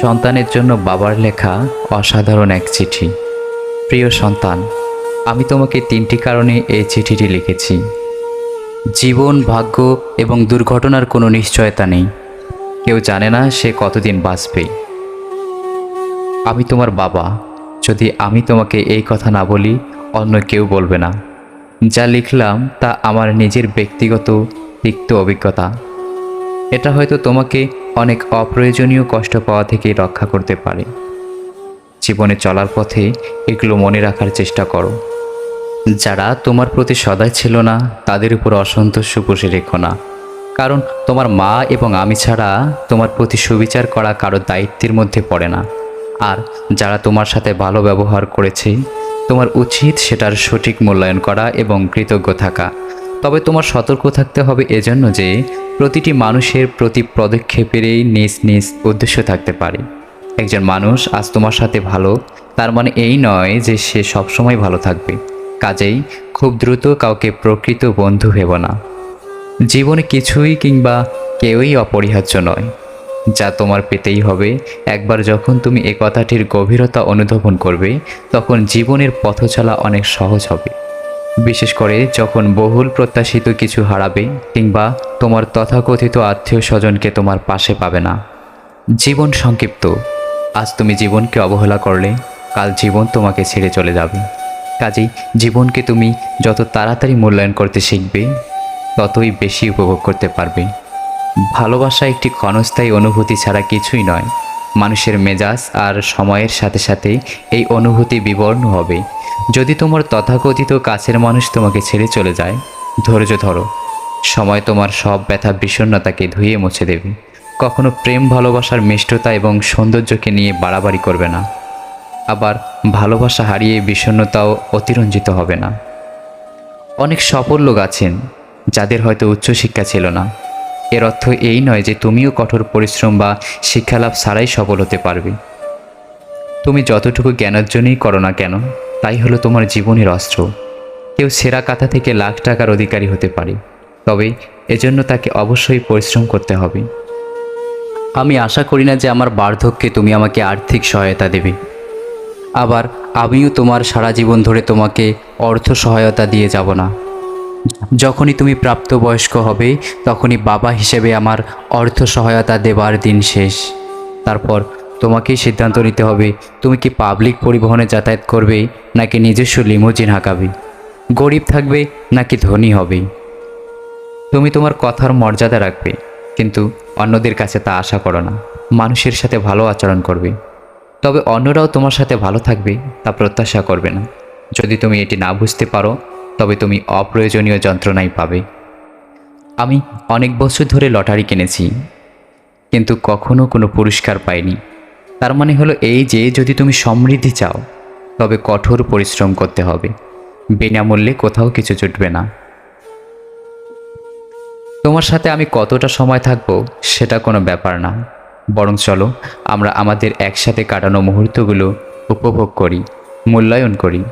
সন্তানের জন্য বাবার লেখা অসাধারণ এক চিঠি। প্রিয় সন্তান, আমি তোমাকে তিনটি কারণে এই চিঠিটি লিখেছি। জীবন, ভাগ্য এবং দুর্ঘটনার কোনো নিশ্চয়তা নেই। কেউ জানে না সে কতদিন বাঁচবে। আমি তোমার বাবা, যদি আমি তোমাকে এই কথা না বলি, অন্য কেউ বলবে না। যা লিখলাম তা আমার নিজের ব্যক্তিগত, তিক্ত অভিজ্ঞতা। এটা হয়তো তোমাকে অনেক অপ্রয়োজনীয় কষ্ট পাওয়া থেকে রক্ষা করতে পারে। জীবনে চলার পথে এগুলো মনে রাখার চেষ্টা করো। যারা তোমার প্রতি সদাই ছিল না, তাদের উপর অসন্তোষ পুষে রেখো না। কারণ তোমার মা এবং আমি ছাড়া তোমার প্রতি সুবিচার করা কারও দায়িত্বের মধ্যে পড়ে না। আর যারা তোমার সাথে ভালো ব্যবহার করেছে, তোমার উচিত সেটার সঠিক মূল্যায়ন করা এবং কৃতজ্ঞ থাকা। তবে তোমার সতর্ক থাকতে হবে এজন্য যে প্রতিটি মানুষের প্রতি পদক্ষেপেরই নিজ নিজ উদ্দেশ্য থাকতে পারে। একজন মানুষ আজ তোমার সাথে ভালো, তার মানে এই নয় যে সে সবসময় ভালো থাকবে। কাজেই খুব দ্রুত কাউকে প্রকৃত বন্ধু ভেব না। জীবনে কিছুই কিংবা কেউই অপরিহার্য নয়। যা তোমার পেতেই হবে, একবার যখন তুমি এ কথাটির গভীরতা অনুধাবন করবে, তখন জীবনের পথ চলা অনেক সহজ হবে। বিশেষ করে যখন বহুল প্রত্যাশিত কিছু হারাবে কিংবা তোমার তথাকথিত আত্মীয় স্বজনকে তোমার পাশে পাবে না। জীবন সংক্ষিপ্ত। আজ তুমি জীবনকে অবহেলা করলে, কাল জীবন তোমাকে ছেড়ে চলে যাবে। কাজেই জীবনকে তুমি যত তাড়াতাড়ি মূল্যায়ন করতে শিখবে, ততই বেশি উপভোগ করতে পারবে। ভালোবাসা একটি ক্ষণস্থায়ী অনুভূতি ছাড়া কিছুই নয়। মানুষের মেজাজ আর সময়ের সাথে সাথে এই অনুভূতি বিবর্ণ হবে। যদি তোমার তথাকথিত কাছের মানুষ তোমাকে ছেড়ে চলে যায়, ধৈর্য ধরো। সময় তোমার সব ব্যথা বিষণ্ণতাকে ধুয়ে মুছে দেবে। কখনো প্রেম, ভালোবাসার মিষ্টতা এবং সৌন্দর্যকে নিয়ে বাড়াবাড়ি করবে না। আবার ভালোবাসা হারিয়ে বিষণ্ণতাও অতিরঞ্জিত হবে না। অনেক সফল লোক আছেন, যাদের হয়তো উচ্চশিক্ষা ছিল না। এর অর্থ এই নয় যে তুমিও কঠোর পরিশ্রম বা শিক্ষালাভ ছাড়াই সফল হতে পারবে। তুমি যতটুকু জ্ঞানার্জনই করো না কেন তাই হলো তোমার জীবনের অস্ত্র। কেউ সেরা কাথা থেকে লাখ টাকার অধিকারী হতে পারে, তবে এজন্য তাকে অবশ্যই পরিশ্রম করতে হবে। আমি আশা করি না যে আমার বার্ধক্যে তুমি আমাকে আর্থিক সহায়তা দেবে। আবার আমিও তোমার সারা জীবন ধরে তোমাকে অর্থ সহায়তা দিয়ে যাব না। যখনই তুমি প্রাপ্তবয়স্ক হবে, তখনই বাবা হিসেবে আমার অর্থ সহায়তা দেবার দিন শেষ। তারপর তোমাকেই সিদ্ধান্ত নিতে হবে। তুমি কি পাবলিক পরিবহনে যাতায়াত করবে, নাকি নিজস্ব লিমোজিন হাঁকাবে? গরিব থাকবে, নাকি ধনী হবে? তুমি তোমার কথার মর্যাদা রাখবে, কিন্তু অন্যদের কাছে তা আশা করো না। মানুষের সাথে ভালো আচরণ করবে। তবে অন্যরাও তোমার সাথে ভালো থাকবে, তা প্রত্যাশা করবে না। যদি তুমি এটি না বুঝতে পারো, তবে তুমি অপ্রয়োজনীয় যন্ত্রণাই পাবে। আমি অনেক বছর ধরে লটারি কিনেছি, কিন্তু কখনো কোনো পুরস্কার পাইনি। তার মানে হলো এই যে, যদি তুমি সমৃদ্ধি চাও, তবে কঠোর পরিশ্রম করতে হবে। বিনামূল্যে কোথাও কিছু জুটবে না। তোমার সাথে আমি কতটা সময় থাকব, সেটা কোনো ব্যাপার না। বরং চলো, আমরা আমাদের একসাথে কাটানো মুহূর্তগুলো উপভোগ করি, মূল্যায়ন করি।